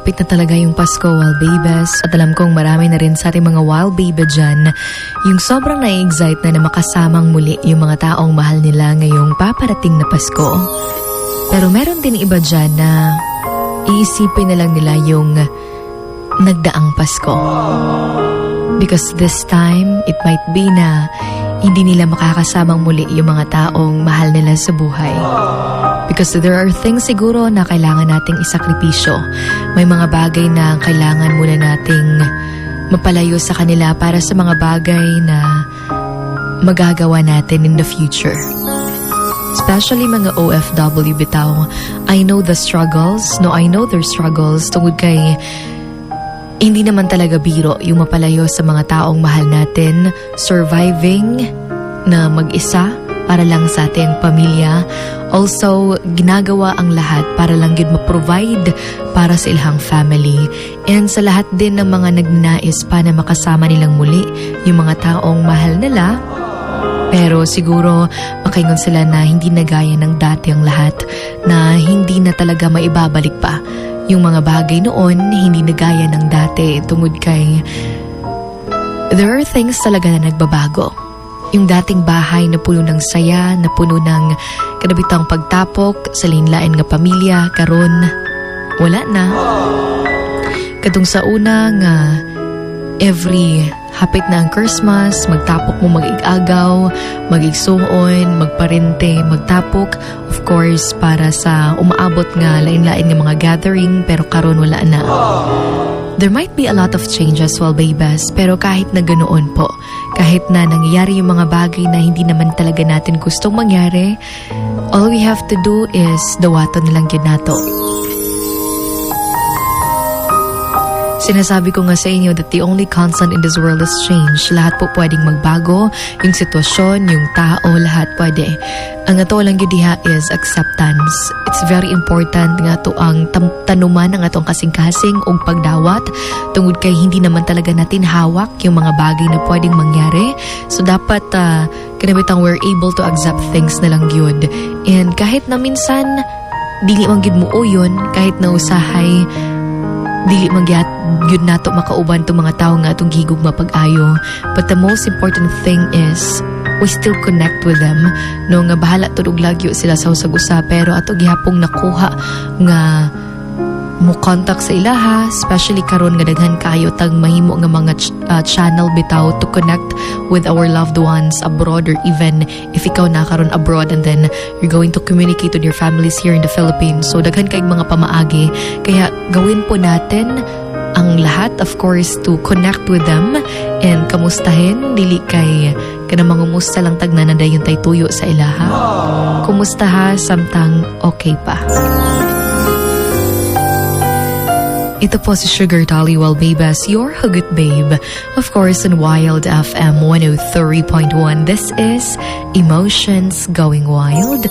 Malapit na talaga yung Pasko, wild babies. At alam kong marami na rin sa ating mga wild baby dyan yung sobrang na-excite na na makasamang muli yung mga taong mahal nila ngayong paparating na Pasko. Pero meron din iba dyan na iisipin na lang nila yung nagdaang Pasko. Because this time, it might be na hindi nila makakasamang muli yung mga taong mahal nila sa buhay. Because there are things siguro na kailangan nating isakripisyo. May mga bagay na kailangan muna nating mapalayo sa kanila para sa mga bagay na magagawa natin in the future. Especially mga OFW bitaw. I know the struggles. No, I know their struggles tungod kay hindi naman talaga biro yung mapalayo sa mga taong mahal natin, surviving na mag-isa para lang sa ating pamilya. Also, ginagawa ang lahat para lang yun ma-provide para sa ilang family. And sa lahat din ng mga nagnanais pa na makasama nilang muli yung mga taong mahal nila, pero siguro makaingon sila na hindi na gaya ng dati ang lahat, na hindi na talaga maibabalik pa yung mga bagay noon, hindi na gaya ng dati tungod kay there are things talaga na nagbabago. Yung dating bahay na puno ng saya, na puno ng kanabitang pagtapok sa linlain nga pamilya, karon wala na. Katong sa una nga every hapit na ang Christmas, magtapok mo mag-igagaw, mag-igsuon, magparente, magtapok. Of course, para sa umaabot nga lain-lain nga mga gathering, pero karon wala na. There might be a lot of changes while babies, pero kahit na ganoon po, kahit na nangyayari yung mga bagay na hindi naman talaga natin gustong mangyari, all we have to do is dawaton na lang yun nato. Sinasabi ko nga sa inyo that the only constant in this world is change. Lahat po pwedeng magbago. Yung sitwasyon, yung tao, lahat pwede. Ang ato lang yun diha is acceptance. It's very important nga to ang tanuman ng atong kasing-kasing o pagdawat tungod kay hindi naman talaga natin hawak yung mga bagay na pwedeng mangyari. So dapat uh, kinabitang we're able to accept things na lang yun. And kahit na minsan, dili man gid mo yun, kahit na usahay, dili magyat yun nato makauban tong mga tao nga atong gigog mapag-ayo but the most important thing is we still connect with them. No nga bahala tudog lagyo sila sa usag usa pero ato gihapong nakuha nga mo contact sa ilaha especially karon nga daghan kayo tag mahimo nga mga ch- uh, channel bitaw to connect with our loved ones abroad or even if ikaw na karon abroad and then you're going to communicate with your families here in the Philippines. So daghan kay mga pamaagi. Kaya gawin po natin ang lahat of course to connect with them. And kamustahin? Dili kay kana mangumusta lang tag nanadayon tay tuyo sa ilaha kumusta ha? Samtang okay pa Ito po si Sugar Dolly Well Babas, your hugot babe. Of course, on Wild FM 103.1, this is Emotions Going Wild.